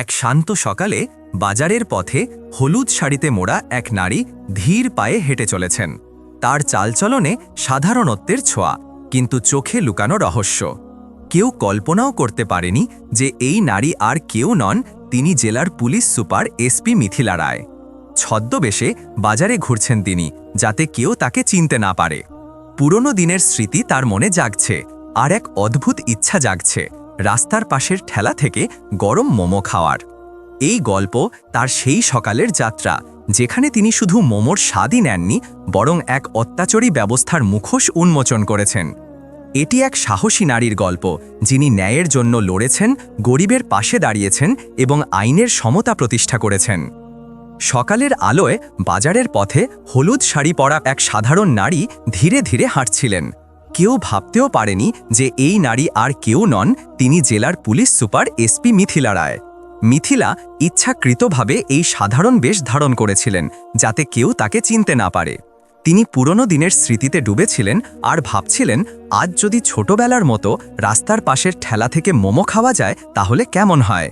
এক শান্ত সকালে বাজারের পথে হলুদ শাড়িতে মোড়া এক নারী ধীর পায়ে হেঁটে চলেছেন। তার চালচলনে সাধারণত্বের ছোঁয়া, কিন্তু চোখে লুকানো রহস্য। কেউ কল্পনাও করতে পারেনি যে এই নারী আর কেউ নন, তিনি জেলার police super SP Mithila Roy. ছদ্মবেশে বাজারে ঘুরছেন তিনি, যাতে কেউ তাকে চিনতে না পারে। পুরনো দিনের স্মৃতি তার মনে জাগছে, আর এক অদ্ভুত ইচ্ছা জাগছে। রাস্তার পাশের ঠেলা থেকে গরম মোমো খাওয়ার। এই গল্প তার সেই সকালের যাত্রা, যেখানে তিনি শুধু মোমোর স্বাদই নেননি, বরং এক অত্যাচারী ব্যবস্থার মুখোশ উন্মোচন করেছেন। এটি এক সাহসী নারীর গল্প, যিনি ন্যায়ের জন্য লড়েছেন, গরিবের পাশে দাঁড়িয়েছেন এবং আইনের সমতা প্রতিষ্ঠা করেছেন। সকালের আলোয় বাজারের পথে হলুদ শাড়ি পরা এক সাধারণ নারী ধীরে ধীরে হাঁটছিলেন। কেউ ভাবতেও পারেনি যে এই নারী আর কেউ নন, তিনি জেলার police super SP Mithila Roy. Mithila ইচ্ছাকৃতভাবে এই সাধারণ বেশ ধারণ করেছিলেন, যাতে কেউ তাকে চিনতে না পারে। তিনি পুরনো দিনের স্মৃতিতে ডুবেছিলেন আর ভাবছিলেন, আজ যদি ছোটবেলার মতো রাস্তার পাশের ঠেলা থেকে মোমো খাওয়া যায়, তাহলে কেমন হয়?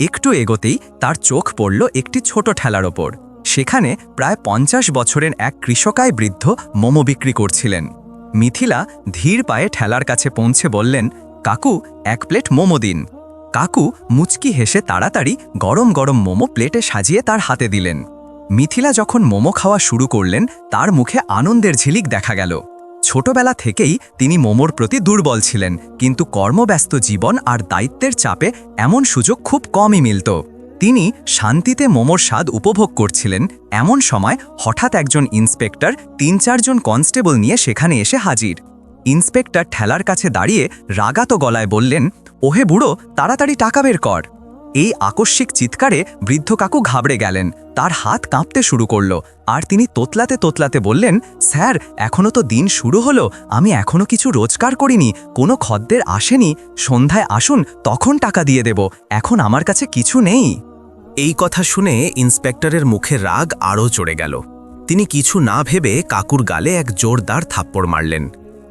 একটু এগোতেই তার চোখ পড়ল একটি ছোট ঠেলার ওপর। সেখানে প্রায় পঞ্চাশ বছরের এক কৃষকায় বৃদ্ধ মোমো বিক্রি করছিলেন। মিথিলা ধীর পায়ে ঠেলার কাছে পৌঁছে বললেন, কাকু, এক প্লেট মোমো দিন। কাকু মুচকি হেসে তাড়াতাড়ি গরম গরম মোমো প্লেটে সাজিয়ে তার হাতে দিলেন। মিথিলা যখন মোমো খাওয়া শুরু করলেন, তার মুখে আনন্দের ঝিলিক দেখা গেল। ছোটবেলা থেকেই তিনি মোমোর প্রতি দুর্বল ছিলেন, কিন্তু কর্মব্যস্ত জীবন আর দায়িত্বের চাপে এমন সুযোগ খুব কমই মিলত। তিনি শান্তিতে মোমোর স্বাদ উপভোগ করছিলেন এমন সময় হঠাৎ একজন ইন্সপেক্টর তিন চারজন কনস্টেবল নিয়ে সেখানে এসে হাজির। ইন্সপেক্টর ঠেলার কাছে দাঁড়িয়ে রাগাত গলায় বললেন, ওহে বুড়ো, তাড়াতাড়ি টাকা বের কর। এই আকস্মিক চিৎকারে বৃদ্ধ কাকু ঘাবড়ে গেলেন, তার হাত কাঁপতে শুরু করল, আর তিনি তোতলাতে তোতলাতে বললেন, স্যার এখনও তো দিন শুরু হলো, আমি এখনও কিছু রোজগার করিনি, কোনো খদ্দের আসেনি, সন্ধ্যায় আসুন, তখন টাকা দিয়ে দেব, এখন আমার কাছে কিছু নেই। এই কথা শুনে ইন্সপেক্টরের মুখে রাগ আরও চড়ে গেল। তিনি কিছু না ভেবে কাকুর গালে এক জোরদার থাপ্পড় মারলেন।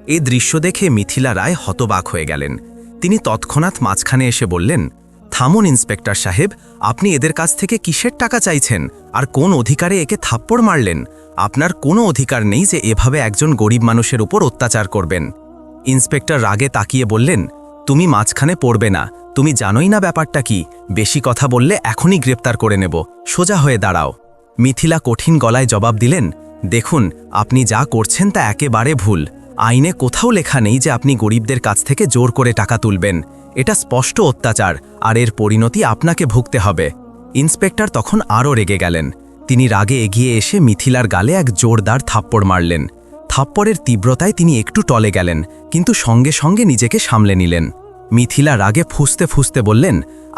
এ দৃশ্য দেখে মিথিলা রায় হতবাক হয়ে গেলেন। তিনি তৎক্ষণাৎ মাঝখানে এসে বললেন, থামুন, ইন্সপেক্টর সাহেব, আপনি এদের কাছ থেকে কিসের টাকা চাইছেন? আর কোন অধিকারে একে থাপ্পড় মারলেন? আপনার কোনো অধিকার নেই যে এভাবে একজন গরিব মানুষের উপর অত্যাচার করবেন? ইন্সপেক্টর রাগে তাকিয়ে বললেন তুমি মাঝখানে পড়বে না। তুমি জানোই না ব্যাপারটা কি। বেশি কথা বললে এখনই গ্রেপ্তার করে নেব। সোজা হয়ে দাঁড়াও। মিথিলা কঠিন গলায় জবাব দিলেন, দেখুন, আপনি যা করছেন তা একেবারে ভুল। আইনে কোথাও লেখা নেই যে আপনি গরিবদের কাছ থেকে জোর করে টাকা তুলবেন। এটা স্পষ্ট অত্যাচার, আর এর পরিণতি আপনাকে ভুগতে হবে। ইন্সপেক্টর তখন আরও রেগে গেলেন। তিনি রাগে এগিয়ে এসে মিথিলার গালে এক জোরদার থাপ্পড় মারলেন। থাপ্পড়ের তীব্রতায় তিনি একটু টলে গেলেন, কিন্তু সঙ্গে সঙ্গে নিজেকে সামলে নিলেন। মিথিলা রাগে ফুসতে ফুসতে বললেন,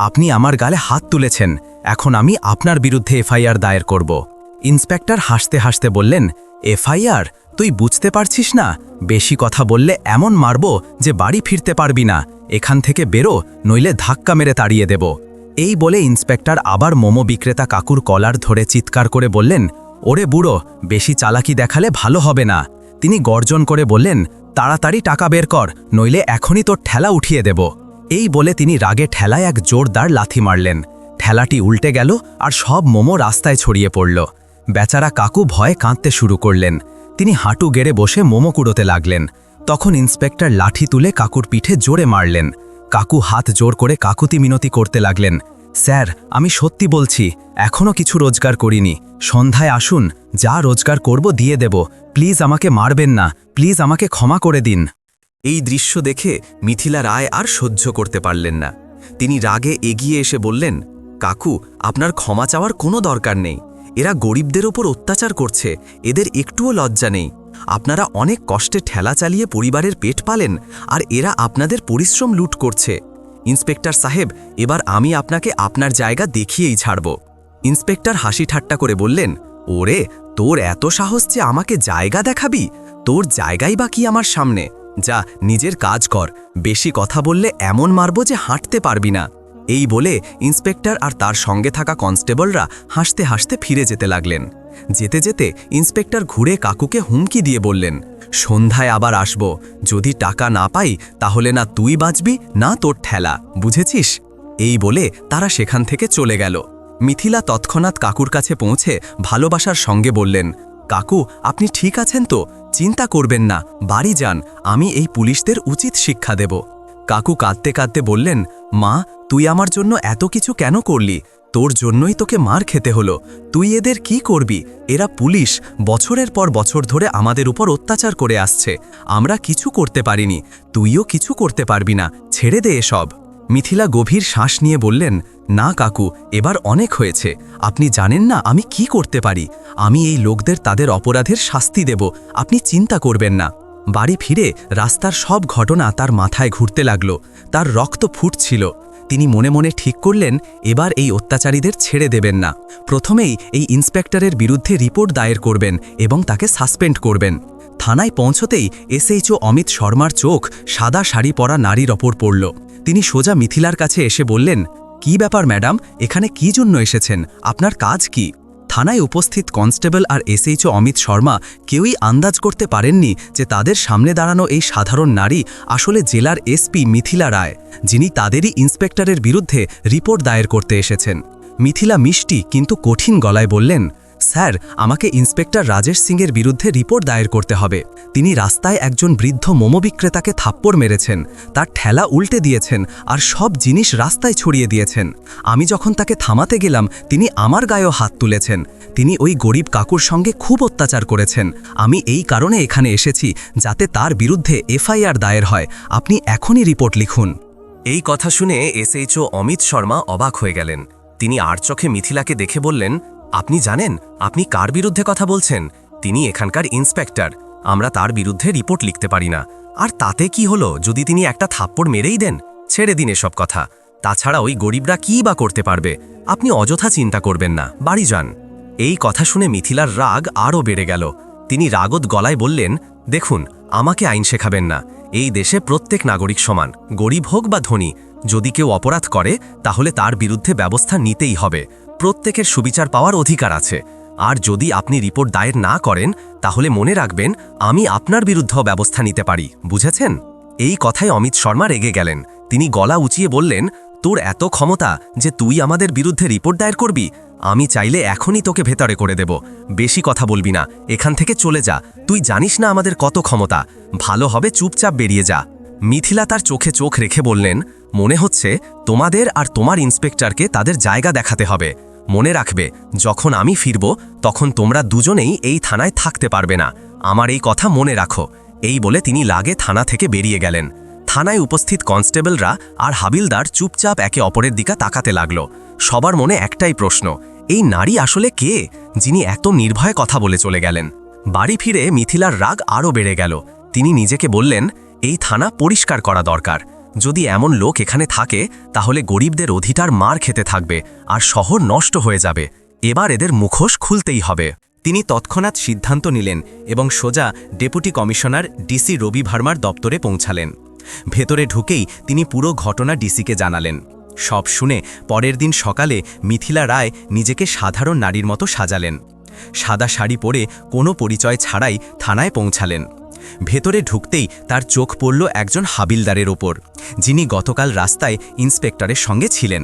আপনি আমার গালে হাত তুলেছেন, এখন আমি আপনার বিরুদ্ধে এফআইআর দায়ের করব। ইন্সপেক্টর হাসতে হাসতে বললেন, এফআইআর? তুই বুঝতে পারছিস না? বেশি কথা বললে এমন মারব যে বাড়ি ফিরতে পারবি না। এখান থেকে বেরো, নইলে ধাক্কা মেরে তাড়িয়ে দেব। এই বলে ইন্সপেক্টর আবার মোমো বিক্রেতা কাকুর কলার ধরে চিৎকার করে বললেন, ওরে বুড়ো, বেশি চালাকি দেখালে ভালো হবে না। তিনি গর্জন করে বললেন, তাড়াতাড়ি টাকা বের কর, নইলে এখনই তোর ঠেলা উঠিয়ে দেব। এই বলে তিনি রাগে ঠেলায় এক জোরদার লাথি মারলেন। ঠেলাটি উল্টে গেল আর সব মোমো রাস্তায় ছড়িয়ে পড়ল। বেচারা কাকু ভয়ে কাঁদতে শুরু করলেন। তিনি হাঁটু গেড়ে বসে মোমো কুড়োতে লাগলেন। তখন ইন্সপেক্টর লাঠি তুলে কাকুর পিঠে জোরে মারলেন। কাকু হাত জোর করে কাকুতি মিনতি করতে লাগলেন। স্যার, আমি সত্যি বলছি এখনও কিছু রোজগার করিনি। সন্ধ্যায় আসুন, যা রোজগার করব দিয়ে দেব। প্লিজ আমাকে মারবেন না, প্লিজ আমাকে ক্ষমা করে দিন। এই দৃশ্য দেখে মিথিলা রায় আর সহ্য করতে পারলেন না। তিনি রাগে এগিয়ে এসে বললেন, কাকু, আপনার ক্ষমা চাওয়ার কোনো দরকার নেই। এরা গরিবদের ওপর অত্যাচার করছে, এদের একটুও লজ্জা নেই। আপনারা অনেক কষ্টে ঠেলা চালিয়ে পরিবারের পেট পালেন, আর এরা আপনাদের পরিশ্রম লুট করছে। ইন্সপেক্টর সাহেব, এবার আমি আপনাকে আপনার জায়গা দেখিয়েই ছাড়ব। ইন্সপেক্টর হাসি ঠাট্টা করে বললেন, ওরে, তোর এত সাহস যে আমাকে জায়গা দেখাবি? তোর জায়গাই বা কি আমার সামনে? যা, নিজের কাজ কর। বেশি কথা বললে এমন মারব যে হাঁটতে পারবি না। এই বলে ইন্সপেক্টর আর তার সঙ্গে থাকা কনস্টেবলরা হাসতে হাসতে ফিরে যেতে লাগলেন। যেতে যেতে ইন্সপেক্টর ঘুরে কাকুকে হুমকি দিয়ে বললেন সন্ধ্যায় আবার আসব। যদি টাকা না পাই, তাহলে না তুই বাঁচবি, না তোর ঠেলা। বুঝেছিস? এই বলে তারা সেখান থেকে চলে গেল। মিথিলা তৎক্ষণাৎ কাকুর কাছে পৌঁছে ভালোবাসার সঙ্গে বললেন, কাকু, আপনি ঠিক আছেন তো? চিন্তা করবেন না। বাড়ি যান। আমি এই পুলিশদের উচিত শিক্ষা দেব। কাকু কাঁদতে কাঁদতে বললেন, মা, তুই আমার জন্য এত কিছু কেন করলি? তোর জন্যই তোকে মার খেতে হলো। তুই এদের কি করবি? এরা পুলিশ। বছরের পর বছর ধরে আমাদের উপর অত্যাচার করে আসছে। আমরা কিছু করতে পারিনি। তুইও কিছু করতে পারবি না। ছেড়ে দে এসব। মিথিলা গভীর শ্বাস নিয়ে বললেন, না, কাকু, এবার অনেক হয়েছে। আপনি জানেন না আমি কি করতে পারি? আমি এই লোকদের তাদের অপরাধের শাস্তি দেব। আপনি চিন্তা করবেন না। বাড়ি ফিরে রাস্তার সব ঘটনা তার মাথায় ঘুরতে লাগল। তার রক্ত ফুটছিল। তিনি মনে মনে ঠিক করলেন, এবার এই অত্যাচারীদের ছেড়ে দেবেন না। প্রথমেই এই ইন্সপেক্টরের বিরুদ্ধে রিপোর্ট দায়ের করবেন এবং তাকে সাসপেন্ড করবেন। থানায় পৌঁছতেই এসএইচও অমিত শর্মার চোখ সাদা শাড়ি পরা নারীর ওপর পড়ল। তিনি সোজা মিথিলার কাছে এসে বললেন, কি ব্যাপার ম্যাডাম, এখানে কি জন্য এসেছেন? আপনার কাজ কি? থানায় উপস্থিত কনস্টেবল আর এসএইচও অমিত শর্মা কেউই আন্দাজ করতে পারেননি যে তাদের সামনে দাঁড়ানো এই সাধারণ নারী আসলে জেলার এসপি মিথিলা রায়, যিনি তাদেরই ইন্সপেক্টরের বিরুদ্ধে রিপোর্ট দায়ের করতে এসেছেন। মিথিলা মিষ্টি কিন্তু কঠিন গলায় বললেন স্যার, আমাকে ইন্সপেক্টর রাজেশ সিংয়ের বিরুদ্ধে রিপোর্ট দায়ের করতে হবে। তিনি রাস্তায় একজন বৃদ্ধ মোমো বিক্রেতাকে থাপ্পড় মেরেছেন, তার ঠেলা উল্টে দিয়েছেন আর সব জিনিস রাস্তায় ছড়িয়ে দিয়েছেন। আমি যখন তাকে থামাতে গেলাম, তিনি আমার গায়েও হাত তুলেছেন। তিনি ওই গরিব কাকুর সঙ্গে খুব অত্যাচার করেছেন। আমি এই কারণে এখানে এসেছি যাতে তার বিরুদ্ধে এফআইআর দায়ের হয়। আপনি এখনই রিপোর্ট লিখুন। এই কথা শুনে এসএইচও অমিত শর্মা অবাক হয়ে গেলেন। তিনি আর চোখে মিথিলাকে দেখে বললেন আপনি জানেন, আপনি কার বিরুদ্ধে কথা বলছেন? তিনি এখানকার ইন্সপেক্টর। আমরা তার বিরুদ্ধে রিপোর্ট লিখতে পারি না। আর তাতে কি হলো? যদি তিনি একটা থাপ্পড় মেরেই দেন? ছেড়ে দিন এসব কথা। তাছাড়া ওই গরিবরা কী বা করতে পারবে? আপনি অযথা চিন্তা করবেন না। বাড়ি যান। এই কথা শুনে মিথিলার রাগ আরও বেড়ে গেল। তিনি রাগত গলায় বললেন, দেখুন, আমাকে আইন শেখাবেন না। এই দেশে প্রত্যেক নাগরিক সমান। গরিব হোক বা ধনী, যদি কেউ অপরাধ করে, তাহলে তার বিরুদ্ধে ব্যবস্থা নিতেই হবে। প্রত্যেকের সুবিচার পাওয়ার অধিকার আছে। আর যদি আপনি রিপোর্ট দায়ের না করেন, তাহলে মনে রাখবেন, আমি আপনার বিরুদ্ধেও ব্যবস্থা নিতে পারি। বুঝেছেন? এই কথায় অমিত শর্মা রেগে গেলেন। তিনি গলা উঁচিয়ে বললেন, তোর এত ক্ষমতা যে তুই আমাদের বিরুদ্ধে রিপোর্ট দায়ের করবি? আমি চাইলে এখনই তোকে ভেতরে করে দেব। বেশি কথা বলবি না। এখান থেকে চলে যা। তুই জানিস না আমাদের কত ক্ষমতা। ভালো হবে চুপচাপ বেরিয়ে যা। মিথিলা তার চোখে চোখ রেখে বললেন, মনে হচ্ছে তোমাদের আর তোমার ইন্সপেক্টরকে তাদের জায়গা দেখাতে হবে। মনে রাখবে, যখন আমি ফিরব, তখন তোমরা দুজনেই এই থানায় থাকতে পারবে না। আমার এই কথা মনে রাখো। এই বলে তিনি লাগে থানা থেকে বেরিয়ে গেলেন। থানায় উপস্থিত কনস্টেবলরা আর হাবিলদার চুপচাপ একে অপরের দিকে তাকাতে লাগল। সবার মনে একটাই প্রশ্ন, এই নারী আসলে কে, যিনি এত নির্ভয়ে কথা বলে চলে গেলেন? বাড়ি ফিরে মিথিলার রাগ আরও বেড়ে গেল। তিনি নিজেকে বললেন, এই থানা পরিষ্কার করা দরকার। যদি এমন লোক এখানে থাকে, তাহলে গরিবদের অধিটার মার খেতে থাকবে আর শহর নষ্ট হয়ে যাবে। এবার এদের মুখোশ খুলতেই হবে। তিনি তৎক্ষণাৎ সিদ্ধান্ত নিলেন এবং সোজা ডেপুটি কমিশনার ডিসি রবি ভার্মার দপ্তরে পৌঁছালেন। ভেতরে ঢুকেই তিনি পুরো ঘটনা ডিসিকে জানালেন। সব শুনে পরের দিন সকালে মিথিলা রায় নিজেকে সাধারণ নারীর মতো সাজালেন। সাদা শাড়ি পরে কোনো পরিচয় ছাড়াই থানায় পৌঁছালেন। ভেতরে ঢুকতেই তার চোখ পড়ল একজন হাবিলদারের ওপর, যিনি গতকাল রাস্তায় ইন্সপেক্টরের সঙ্গে ছিলেন।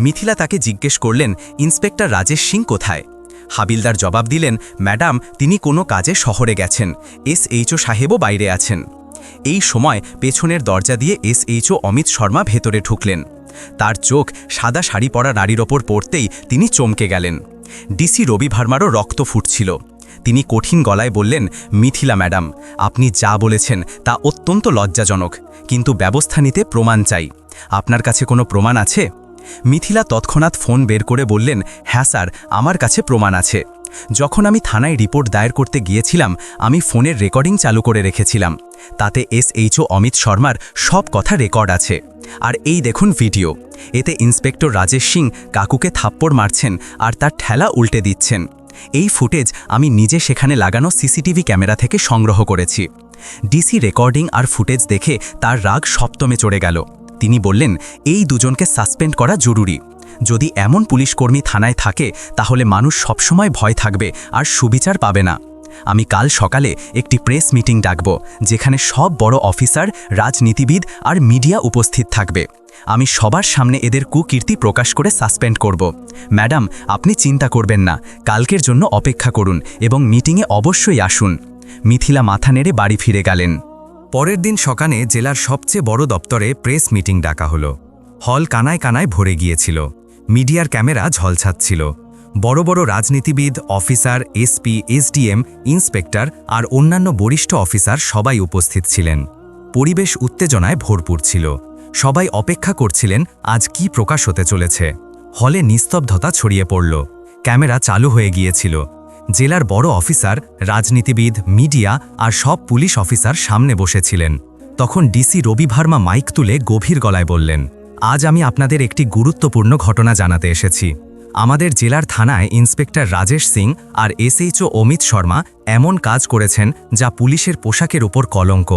মিথিলা তাকে জিজ্ঞেস করলেন, ইন্সপেক্টর রাজেশ সিং কোথায়? হাবিলদার জবাব দিলেন, ম্যাডাম, তিনি কোনো কাজে শহরে গেছেন, এসএইচও সাহেবও বাইরে আছেন। এই সময় পেছনের দরজা দিয়ে এসএইচও অমিত শর্মা ভেতরে ঢুকলেন। তার চোখ সাদা শাড়ি পরা নারীর ওপর পড়তেই তিনি চমকে গেলেন। ডিসি রবি ভার্মারও রক্ত ফুটছিল। তিনি কঠিন গলায় বললেন, মিথিলা ম্যাডাম, আপনি যা বলেছেন তা অত্যন্ত লজ্জাজনক, কিন্তু ব্যবস্থা নিতে প্রমাণ চাই। আপনার কাছে কোনো প্রমাণ আছে? মিথিলা তৎক্ষণাৎ ফোন বের করে বললেন হ্যাঁ স্যার, আমার কাছে প্রমাণ আছে। যখন আমি থানায় রিপোর্ট দায়ের করতে গিয়েছিলাম, আমি ফোনের রেকর্ডিং চালু করে রেখেছিলাম। তাতে এসএইচও অমিত শর্মার সব কথা রেকর্ড আছে। আর এই দেখুন ভিডিও। এতে ইন্সপেক্টর রাজেশ সিং কাকুকে থাপ্পড় মারছেন আর তার ঠেলা উল্টে দিচ্ছেন। এই ফুটেজ আমি নিজে সেখানে লাগানো সিসিটিভি ক্যামেরা থেকে সংগ্রহ করেছি। ডিসি রেকর্ডিং আর ফুটেজ দেখে তার রাগ সপ্তমে চড়ে গেল। তিনি বললেন, এই দুজনকে সাসপেন্ড করা জরুরি। যদি এমন পুলিশকর্মী থানায় থাকে, তাহলে মানুষ সবসময় ভয় থাকবে আর সুবিচার পাবে না। আমি কাল সকালে একটি প্রেস মিটিং ডাকব, যেখানে সব বড় অফিসার, রাজনীতিবিদ আর মিডিয়া উপস্থিত থাকবে। আমি সবার সামনে এদের কুকীর্তি প্রকাশ করে সাসপেন্ড করব। ম্যাডাম, আপনি চিন্তা করবেন না। কালকের জন্য অপেক্ষা করুন এবং মিটিংয়ে অবশ্যই আসুন। মিথিলা মাথা নেড়ে বাড়ি ফিরে গেলেন। পরের দিন সকালে জেলার সবচেয়ে বড় দপ্তরে প্রেস মিটিং ডাকা হলো। হল কানায় কানায় ভরে গিয়েছিল। মিডিয়ার ক্যামেরা ঝলছাচ্ছিল। বড় বড় রাজনীতিবিদ, অফিসার, এসপি, এসডিএম, ইন্সপেক্টর আর অন্যান্য বরিষ্ঠ অফিসার সবাই উপস্থিত ছিলেন। পরিবেশ উত্তেজনায় ভরপুর ছিল। সবাই অপেক্ষা করছিলেন আজ কি প্রকাশ হতে চলেছে। হলে নিস্তব্ধতা ছড়িয়ে পড়ল। ক্যামেরা চালু হয়ে গিয়েছিল। জেলার বড় অফিসার, রাজনীতিবিদ, মিডিয়া আর সব পুলিশ অফিসার সামনে বসেছিলেন। তখন ডিসি রবি ভার্মা মাইক তুলে গভীর গলায় বললেন, আজ আমি আপনাদের একটি গুরুত্বপূর্ণ ঘটনা জানাতে এসেছি। আমাদের জেলার থানায় ইন্সপেক্টর রাজেশ সিং আর এসএইচও অমিত শর্মা এমন কাজ করেছেন যা পুলিশের পোশাকের ওপর কলঙ্ক।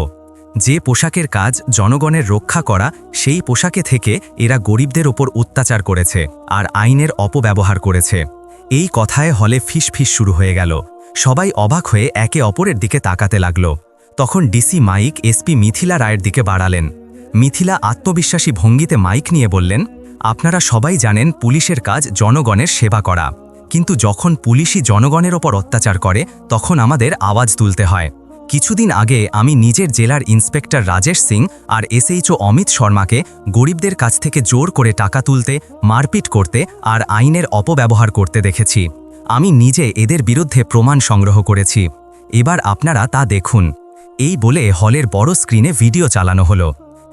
যে পোশাকের কাজ জনগণের রক্ষা করা, সেই পোশাকে থেকে এরা গরিবদের ওপর অত্যাচার করেছে আর আইনের অপব্যবহার করেছে। এই কথায় হলে ফিস ফিস শুরু হয়ে গেল। সবাই অবাক হয়ে একে অপরের দিকে তাকাতে লাগল। তখন ডিসি মাইক এসপি মিথিলা রায়ের দিকে বাড়ালেন। মিথিলা আত্মবিশ্বাসী ভঙ্গিতে মাইক নিয়ে বললেন, আপনারা সবাই জানেন পুলিশের কাজ জনগণের সেবা করা। কিন্তু যখন পুলিশই জনগণের ওপর অত্যাচার করে, তখন আমাদের আওয়াজ তুলতে হয়। কিছুদিন আগে আমি নিজের জেলার ইন্সপেক্টর রাজেশ সিং আর এসএইচও অমিত শর্মাকে গরিবদের কাছ থেকে জোর করে টাকা তুলতে, মারপিট করতে আর আইনের অপব্যবহার করতে দেখেছি। আমি নিজে এদের বিরুদ্ধে প্রমাণ সংগ্রহ করেছি। এবার আপনারা তা দেখুন। এই বলে হলের বড় স্ক্রিনে ভিডিও চালানো হলো।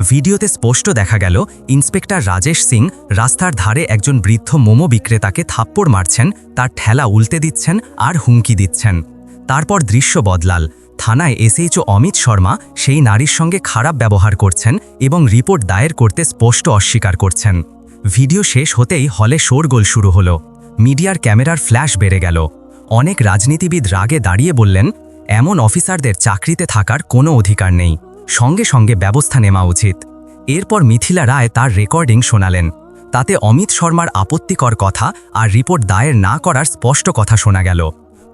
ভিডিওতে স্পষ্ট দেখা গেল, ইন্সপেক্টর রাজেশ সিং রাস্তার ধারে একজন বৃদ্ধ মোমো বিক্রেতাকে থাপ্পড় মারছেন, তার ঠেলা উল্টে দিচ্ছেন আর হুমকি দিচ্ছেন। তারপর দৃশ্য বদলাল। থানায় এসএইচও অমিত শর্মা সেই নারীর সঙ্গে খারাপ ব্যবহার করছেন এবং রিপোর্ট দায়ের করতে স্পষ্ট অস্বীকার করছেন। ভিডিও শেষ হতেই হলে শোরগোল শুরু হলো। মিডিয়ার ক্যামেরার ফ্ল্যাশ বেড়ে গেল। অনেক রাজনীতিবিদ রাগে দাঁড়িয়ে বললেন, এমন অফিসারদের চাকরিতে থাকার কোনো অধিকার নেই। সঙ্গে সঙ্গে ব্যবস্থা নেওয়া উচিত। এরপর মিথিলা রায় তার রেকর্ডিং শোনালেন। তাতে অমিত শর্মার আপত্তিকর কথা আর রিপোর্ট দায়ের না করার স্পষ্ট কথা শোনা গেল।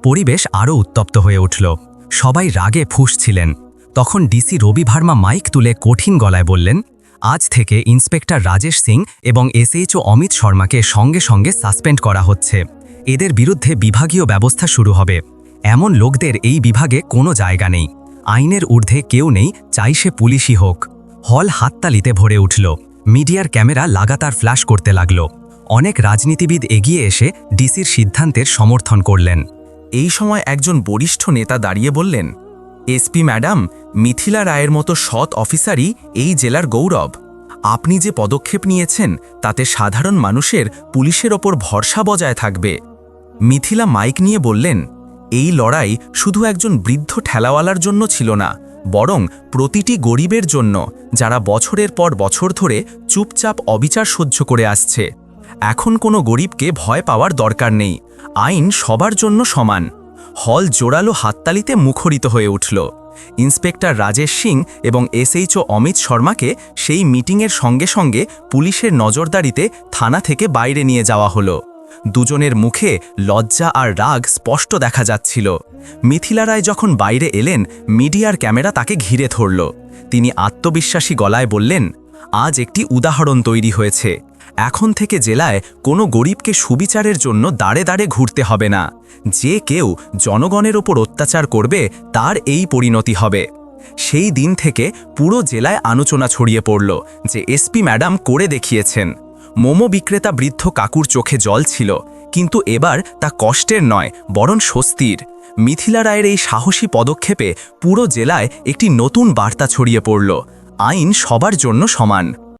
পরিবেশ আরও উত্তপ্ত হয়ে উঠল। সবাই রাগে ফুঁসছিলেন। তখন ডিসি রবি ভার্মা মাইক তুলে কঠিন গলায় বললেন, আজ থেকে ইন্সপেক্টর রাজেশ সিং এবং এসএইচও অমিত শর্মাকে সঙ্গে সঙ্গে সাসপেন্ড করা হচ্ছে। এদের বিরুদ্ধে বিভাগীয় ব্যবস্থা শুরু হবে। এমন লোকদের এই বিভাগে কোনো জায়গা নেই। আইনের ঊর্ধ্বে কেউ নেই, চাই সে পুলিশই হোক। হল হাততালিতে ভরে উঠল। মিডিয়ার ক্যামেরা লাগাতার ফ্ল্যাশ করতে লাগল। অনেক রাজনীতিবিদ এগিয়ে এসে ডিসির সিদ্ধান্তের সমর্থন করলেন। এই সময় একজন বরিষ্ঠ নেতা দাঁড়িয়ে বললেন এসপি ম্যাডাম, মিথিলা রায়ের মতো সৎ অফিসারই এই জেলার গৌরব। আপনি যে পদক্ষেপ নিয়েছেন, তাতে সাধারণ মানুষের পুলিশের ওপর ভরসা বজায় থাকবে। মিথিলা মাইক নিয়ে বললেন, এই লড়াই শুধু একজন বৃদ্ধ ঠেলাওয়ালার জন্য ছিল না, বরং প্রতিটি গরিবের জন্য, যারা বছরের পর বছর ধরে চুপচাপ অবিচার সহ্য করে আসছে। এখন কোনো গরিবকে ভয় পাওয়ার দরকার নেই। আইন সবার জন্য সমান। হল জোরালো হাততালিতে মুখরিত হয়ে উঠল। ইন্সপেক্টর রাজেশ সিং এবং এসএইচও অমিত শর্মাকে সেই মিটিংয়ের সঙ্গে সঙ্গে পুলিশের নজরদারিতে থানা থেকে বাইরে নিয়ে যাওয়া হলো। দুজনের মুখে লজ্জা আর রাগ স্পষ্ট দেখা যাচ্ছিল। মিথিলা রায় যখন বাইরে এলেন, মিডিয়ার ক্যামেরা তাকে ঘিরে ধরল। তিনি আত্মবিশ্বাসী গলায় বললেন আজ একটি উদাহরণ তৈরি হয়েছে। এখন থেকে জেলায় কোনো গরিবকে সুবিচারের জন্য দাঁড়ে দাঁড়ে ঘুরতে হবে না। যে কেউ জনগণের ওপর অত্যাচার করবে, তার এই পরিণতি হবে। সেই দিন থেকে পুরো জেলায় আলোচনা ছড়িয়ে পড়ল যে এসপি ম্যাডাম করে দেখিয়েছেন। মোমো বিক্রেতা বৃদ্ধ কাকুর চোখে জল ছিল, কিন্তু এবার তা কষ্টের নয়, বরং স্বস্তির। মিথিলা রায়ের এই সাহসী পদক্ষেপে পুরো জেলায় একটি নতুন বার্তা ছড়িয়ে পড়ল। আইন সবার জন্য সমান।